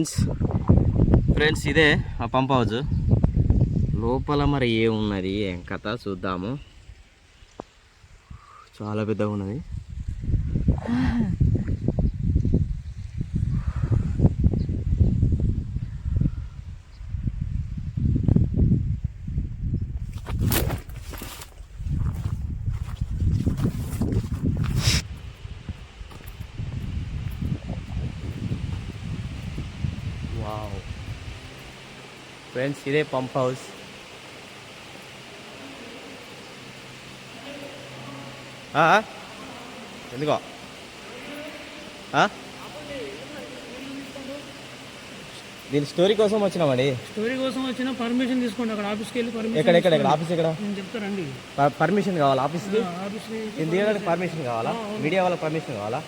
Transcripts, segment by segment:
Friends friends ఇదే ఆ pump house లోపల మరి ఏమున్నది? ఏం కథ? చూద్దాము. చాలా పెద్దగా ఉన్నది. ఫ్రెండ్స్ ఇదే పంప్ హౌస్. ఆ? ఎందుకో? ఆ? దీని స్టోరీ కోసం వచ్చినామండి స్టోరీ కోసం వచ్చిన పర్మిషన్ తీసుకోండి అక్కడ ఆఫీస్కి వెళ్ళి పర్మిషన్ ఎక్కడ ఎక్కడ ఎక్కడ? ఆఫీస్ ఎక్కడ? నేను చెప్తారండి పర్మిషన్ కావాలా ఆఫీస్కి? ఆఫీస్కి దిగడానికి పర్మిషన్ కావాలా? మీడియా వాళ్ళకి పర్మిషన్ కావాలా?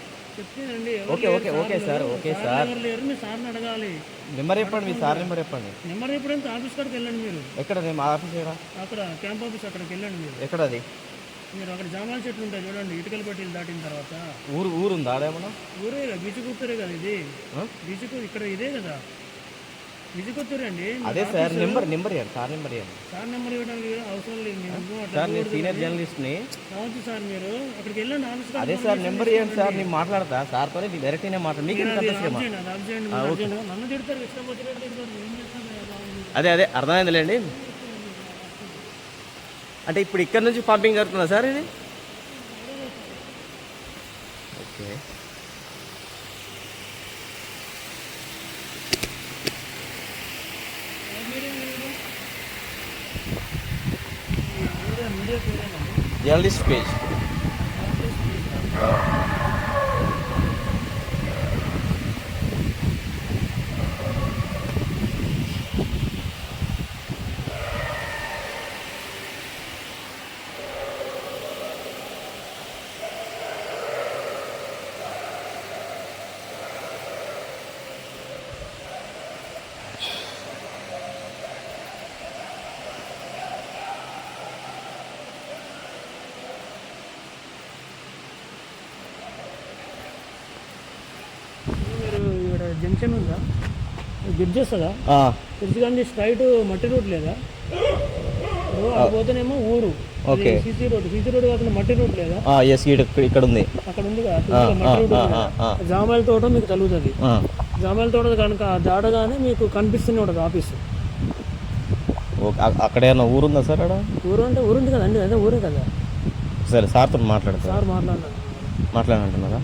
Okay okay okay sir okay sir లేరు మీ సార్ని అడగాలి. నెంబర్ చెప్పండి మీ సార్ నెంబర్ చెప్పండి. నెంబర్ ఎప్పుడంటే ఆఫీస్ కాడికి వెళ్ళండి మీరు. ఎక్కడ మా ఆఫీస్ ఎక్కడ? అక్కడ క్యాంప్ ఆఫీస్ అక్కడికి వెళ్ళండి మీరు. ఎక్కడ అది? మీరు అక్కడ జామాల చెట్లు ఉంటాయి చూడండి ఇటుకల పట్టీలు దాటిన తర్వాత. ఊరు ఊరు ఉందా అదేమన్నా? ఊరే కదా బిజుకుత్తరే కదా ఇది? బిజుకు ఇక్కడ ఇదే కదా. అదే సార్ నెంబర్ నెంబర్ ఇవ్వండి సార్ నెంబర్ ఇవ్వండి. సార్ నెంబర్ ఇవ్వడానికి అవసరం లేదు సార్ నేను సీనియర్ జర్నలిస్ట్ని. కావచ్చు సార్ మీరు. అక్కడికి వెళ్ళండి అదే సార్ నెంబర్ ఇవ్వండి సార్ నేను మాట్లాడతా. సార్తో డైరెక్ట్ నేను మాట్లాడు. మీకు అది అదే అదే అర్థమైందిలేండి. అంటే ఇప్పుడు ఇక్కడ నుంచి పంపింగ్ జరుగుతుందా సార్ ఇది? Okay. dia, dia, dia, dia. dia junction ఉందా? బ్రిడ్జ్ వస్తుందా? బ్రిడ్జ్ కానీ స్ట్రైట్ మట్టి రోడ్ లేదా? పోతేనేమో ఊరు. Okay. CC road. CC road కాకుండా మట్టి రోడ్ లేదా? ఎస్ ఇక్కడ ఇక్కడ ఉంది. అక్కడ ఉంది ఉంది. జామాయిల తోట మీకు తగులుతుంది జామాయిల తోట కనుక దాడగానే మీకు కనిపిస్తూనే ఉంటుంది ఆఫీస్. అక్కడ ఏమన్నా ఊరుందా సార్ అక్కడ ఊరు అంటే ఊరుంది కదండి. అదే ఊరే కదా. సరే సార్తో మాట్లాడతా సార్ మాట్లాడినారు మాట్లాడంటున్నారా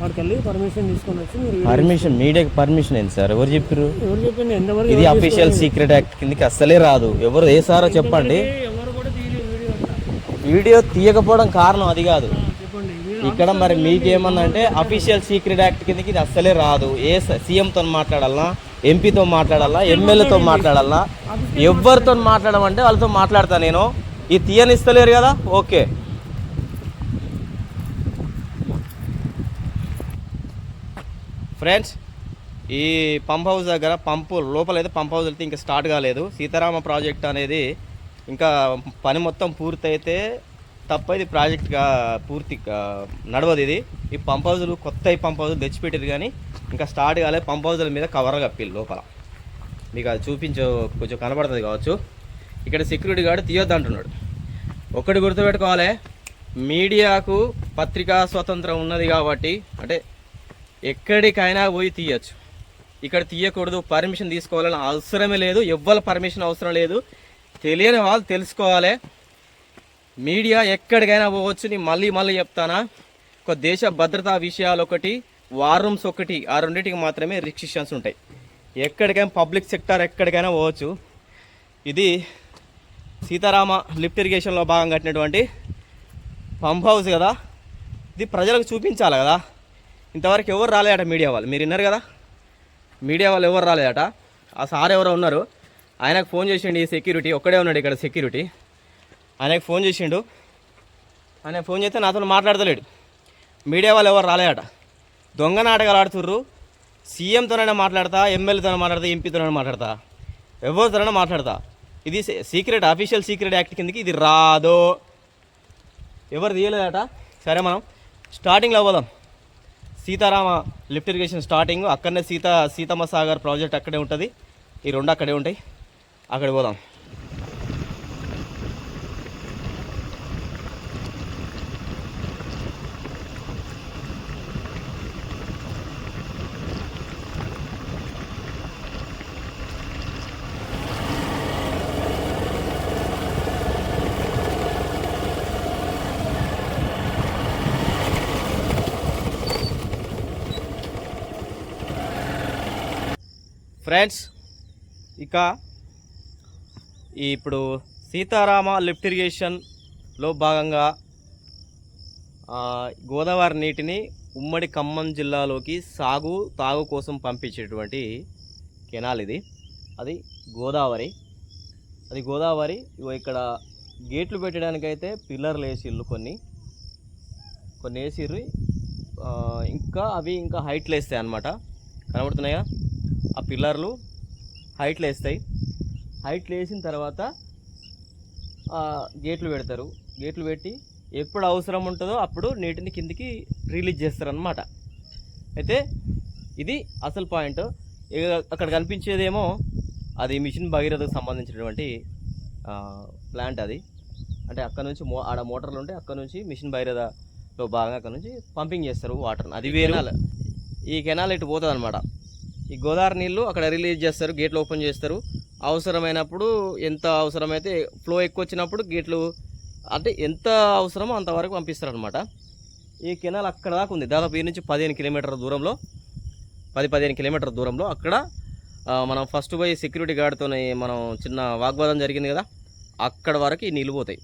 వాడికి వెళ్ళి పర్మిషన్ తీసుకొని వచ్చి మీరు పర్మిషన్ మీడియాకి పర్మిషన్ ఏంటి సార్? ఎవరు చెప్పారు ఎవరు చెప్పింది ఎంతవరకు ఇది అఫీషియల్ సీక్రెట్ యాక్ట్ కిందకి అస్సలే రాదు. ఎవరు ఏ సారో చెప్పండి. ఎవరు కూడా తీయలేదు వీడియో తీయకపోవడం కారణం అది కాదు. చెప్పండి. ఇక్కడ మరి మీకేమన్నంటే అఫీషియల్ సీక్రెట్ యాక్ట్ కిందకి ఇది అస్సలే రాదు. ఏ సీఎంతో మాట్లాడాలన్నా ఎంపీతో మాట్లాడాలా ఎమ్మెల్యేతో మాట్లాడాలా ఎవరితో మాట్లాడమంటే వాళ్ళతో మాట్లాడతా నేను. ఇది తీయనిస్తలేరు కదా? ఓకే. ఫ్రెండ్స్ ఈ పంప్ హౌస్ దగ్గర పంపు లోపల అయితే పంప్ హౌస్ అయితే ఇంకా స్టార్ట్ కాలేదు. సీతారామ ప్రాజెక్ట్ అనేది ఇంకా పని మొత్తం పూర్తయితే తప్ప ఇది ప్రాజెక్ట్గా పూర్తి నడవదు ఇది. ఈ పంప్ హౌజులు కొత్త ఈ పంప్ హౌజులు తెచ్చిపెట్టారు కానీ ఇంకా స్టార్ట్ కాలేదు. పంప్ హౌజుల మీద కవర్ కప్పిల్లు లోపల. మీకు అది చూపించు కొంచెం కనబడుతుంది కావచ్చు. ఇక్కడ సెక్యూరిటీ గార్డు తీయొద్దు అంటున్నాడు. ఒకటి గుర్తుపెట్టుకోవాలి. మీడియాకు పత్రికా స్వతంత్రం ఉన్నది కాబట్టి అంటే ఎక్కడికైనా పోయి తీయచ్చు. ఇక్కడ తీయకూడదు పర్మిషన్ తీసుకోవాలని అవసరమే లేదు ఎవ్వరి పర్మిషన్ అవసరం లేదు. తెలియని వాళ్ళు తెలుసుకోవాలి. మీడియా ఎక్కడికైనా పోవచ్చు నేను మళ్ళీ మళ్ళీ చెప్తానా. ఒక దేశ భద్రతా విషయాలు ఒకటి వార్ రూమ్స్ ఒకటి ఆ రెండింటికి మాత్రమే రిస్ట్రిక్షన్స్ ఉంటాయి. ఎక్కడికైనా పబ్లిక్ సెక్టార్ ఎక్కడికైనా పోవచ్చు. ఇది సీతారామ లిఫ్ట్ ఇరిగేషన్లో భాగం కట్టినటువంటి పంప్ హౌస్ కదా. ఇది ప్రజలకు చూపించాలి కదా. ఇంతవరకు ఎవరు రాలేదట మీడియా వాళ్ళు. మీరు విన్నారు కదా? మీడియా వాళ్ళు ఎవరు రాలేదట? ఆ సార్ ఎవరో ఉన్నారు. ఆయనకు ఫోన్ చేసిండు ఈ సెక్యూరిటీ ఒక్కడే ఉన్నాడు ఇక్కడ సెక్యూరిటీ ఆయనకు ఫోన్ చేసిండు. ఆయన ఫోన్ చేస్తే నాతో మాట్లాడతలేడు. మీడియా వాళ్ళు ఎవరు రాలేదట? దొంగ నాటకాలు ఆడుతుర్రు. సీఎంతోనైనా మాట్లాడతా ఎమ్మెల్యేతోనే మాట్లాడతా ఎంపీతోనైనా మాట్లాడతా. ఎవరితోనైనా మాట్లాడతా. ఇది సీక్రెట్ అఫీషియల్ సీక్రెట్ యాక్ట్ కిందకి ఇది రాదు. ఎవరు తీయలేదట? సరే మనం స్టార్టింగ్లో పోదాం. సీతారామ లిఫ్ట్ ఇరిగేషన్ స్టార్టింగ్ అక్కడనే సీత సీతమ్మ సాగర్ ప్రాజెక్ట్ అక్కడే ఉంటుంది. ఈ రెండు అక్కడే ఉంటాయి. అక్కడ పోదాం. ఫ్రెండ్స్ ఇక ఇప్పుడు సీతారామ లిఫ్ట్ ఇరిగేషన్లో భాగంగా గోదావరి నీటిని ఉమ్మడి ఖమ్మం జిల్లాలోకి సాగు తాగు కోసం పంపించేటువంటి కెనాల్ ఇది. అది గోదావరి. అది గోదావరి. ఇగో ఇక్కడ గేట్లు పెట్టడానికైతే పిల్లర్లు వేసిర్రు కొన్ని. కొన్ని వేసిర్రు. ఇంకా అవి ఇంకా హైట్లు వేస్తాయి అనమాట కనబడుతున్నాయా? ఆ పిల్లర్లు హైట్లు వేస్తాయి హైట్లు వేసిన తర్వాత గేట్లు పెడతారు. గేట్లు పెట్టి ఎప్పుడు అవసరం ఉంటుందో అప్పుడు నీటిని కిందికి రిలీజ్ చేస్తారనమాట అయితే ఇది అసలు పాయింట్. అక్కడ కనిపించేదేమో అది మిషన్ భగీరథకు సంబంధించినటువంటి ప్లాంట్ అది. అంటే అక్కడ నుంచి మో ఆడ మోటార్లు ఉంటే అక్కడ నుంచి మిషన్ భగీరథలో భాగంగా అక్కడ నుంచి పంపింగ్ చేస్తారు వాటర్ అది వేరే. ఈ కెనాల్ ఇటు పోతుంది అనమాట ఈ గోదావరి నీళ్ళు అక్కడ రిలీజ్ చేస్తారు గేట్లు ఓపెన్ చేస్తారు. అవసరమైనప్పుడు ఎంత అవసరమైతే ఫ్లో ఎక్కువ వచ్చినప్పుడు గేట్లు అంటే ఎంత అవసరమో అంతవరకు పంపిస్తారు అనమాట ఈ కెనాల్ అక్కడ దాకా ఉంది. దాదాపు ఈ నుంచి పదిహేను కిలోమీటర్ల దూరంలో పది పదిహేను కిలోమీటర్ల దూరంలో అక్కడ మనం ఫస్ట్ పోయి సెక్యూరిటీ గార్డ్తో మనం చిన్న వాగ్వాదం జరిగింది కదా అక్కడ వరకు ఈ నీళ్ళు పోతాయి.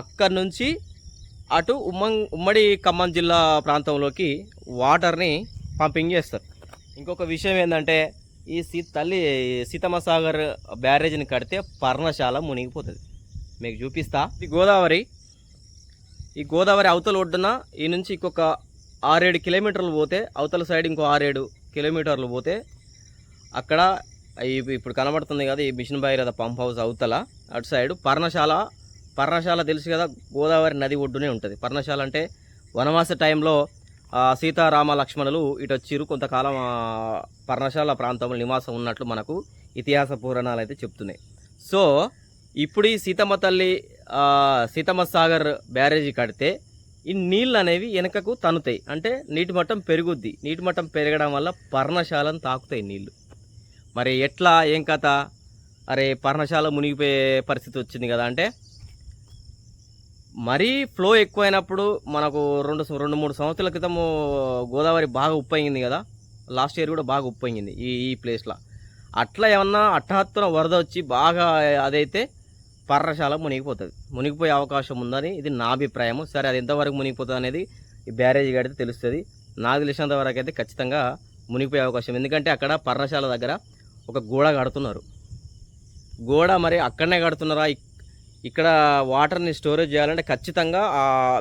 అక్కడ నుంచి అటు ఉమ్మం ఉమ్మడి ఖమ్మం జిల్లా ప్రాంతంలోకి వాటర్ని పంపింగ్ చేస్తారు. ఇంకొక విషయం ఏంటంటే ఈ సీ తల్లి సీతమ్మ సాగర్ బ్యారేజ్ని కడితే పర్ణశాల మునిగిపోతుంది. మీకు చూపిస్తా. ఇది గోదావరి ఈ గోదావరి అవతల ఒడ్డున ఈ నుంచి ఇంకొక ఆరేడు కిలోమీటర్లు పోతే అవతల సైడ్ ఇంకో ఆరేడు కిలోమీటర్లు పోతే అక్కడ ఇప్పుడు కనబడుతుంది కదా ఈ మిషన్ భగీరథ పంప్ హౌస్ అవతల. అటు సైడ్ పర్ణశాల పర్ణశాల తెలుసు కదా గోదావరి నది ఒడ్డునే ఉంటుంది. పర్ణశాల అంటే వనవాస టైంలో సీతారామ లక్ష్మణులు ఇటు వచ్చిరు కొంతకాలం పర్ణశాల ప్రాంతంలో నివాసం ఉన్నట్లు మనకు ఇతిహాస పురాణాలు అయితే చెప్తున్నాయి. సో ఇప్పుడు ఈ సీతమ్మ తల్లి సీతమ్మ సాగర్ బ్యారేజీ కడితే ఈ నీళ్ళు అనేవి వెనకకు తనుతాయి అంటే నీటి మట్టం పెరుగుద్ది. నీటి మట్టం పెరగడం వల్ల పర్ణశాలను తాకుతాయి నీళ్ళు మరి ఎట్లా? ఏం కథ? అరే పర్ణశాల మునిగిపోయే పరిస్థితి వచ్చింది కదా. అంటే మరీ ఫ్లో ఎక్కువైనప్పుడు మనకు రెండు రెండు మూడు సంవత్సరాల క్రితం గోదావరి బాగా ఉప్పయింది కదా. లాస్ట్ ఇయర్ కూడా బాగా ఉప్పయింది ఈ ఈ ప్లేస్లో. అట్లా ఏమన్నా అట్టహత్తున వరద వచ్చి బాగా అదైతే పర్రశాల మునిగిపోతుంది. మునిగిపోయే అవకాశం ఉందని ఇది నా అభిప్రాయము. సరే అది ఎంతవరకు మునిగిపోతుంది అనేది ఈ బ్యారేజ్ కడితే తెలుస్తుంది. నాకు తెలిసినంత వరకు అయితే ఖచ్చితంగా మునిగిపోయే అవకాశం. ఎందుకంటే అక్కడ పర్రశాల దగ్గర ఒక గోడ కడుతున్నారు. గోడ మరి అక్కడనే కడుతున్నారా? ఇక్కడ వాటర్ని స్టోరేజ్ చేయాలంటే ఖచ్చితంగా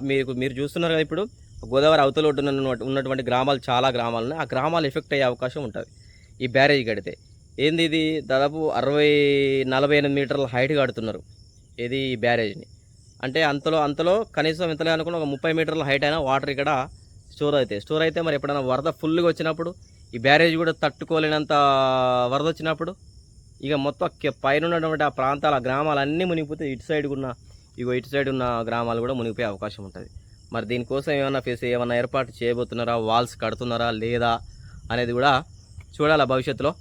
మీకు మీరు చూస్తున్నారు కదా ఇప్పుడు గోదావరి అవతల ఒడ్డున ఉన్నటువంటి గ్రామాలు చాలా గ్రామాలు ఉన్నాయి ఆ గ్రామాలు ఎఫెక్ట్ అయ్యే అవకాశం ఉంటుంది. ఈ బ్యారేజ్ కడితే. ఏంది ఇది? దాదాపు అరవై నలభై ఎనిమిది మీటర్ల హైట్ కడుతున్నారు ఇది ఈ బ్యారేజ్ని. అంటే అంతలో అంతలో కనీసం ఇంతలే అనుకున్న ఒక ముప్పై మీటర్ల హైట్ అయినా వాటర్ ఇక్కడ స్టోర్ అవుతాయి స్టోర్ అయితే మరి ఎప్పుడైనా వరద ఫుల్గా వచ్చినప్పుడు ఈ బ్యారేజ్ కూడా తట్టుకోలేనంత వరద వచ్చినప్పుడు ఇక మొత్తం పైన ఉన్నటువంటి ఆ ప్రాంతాల గ్రామాలన్నీ మునిగిపోతే ఇటు సైడ్ ఉన్న ఇగో ఇటు సైడ్ ఉన్న గ్రామాలు కూడా మునిగిపోయే అవకాశం ఉంటుంది. మరి దీనికోసం ఏమైనా ఫేస్ ఏమైనా ఏర్పాటు చేయబోతున్నారా? వాల్స్ కడుతున్నారా? లేదా? అనేది కూడా చూడాలి భవిష్యత్తులో.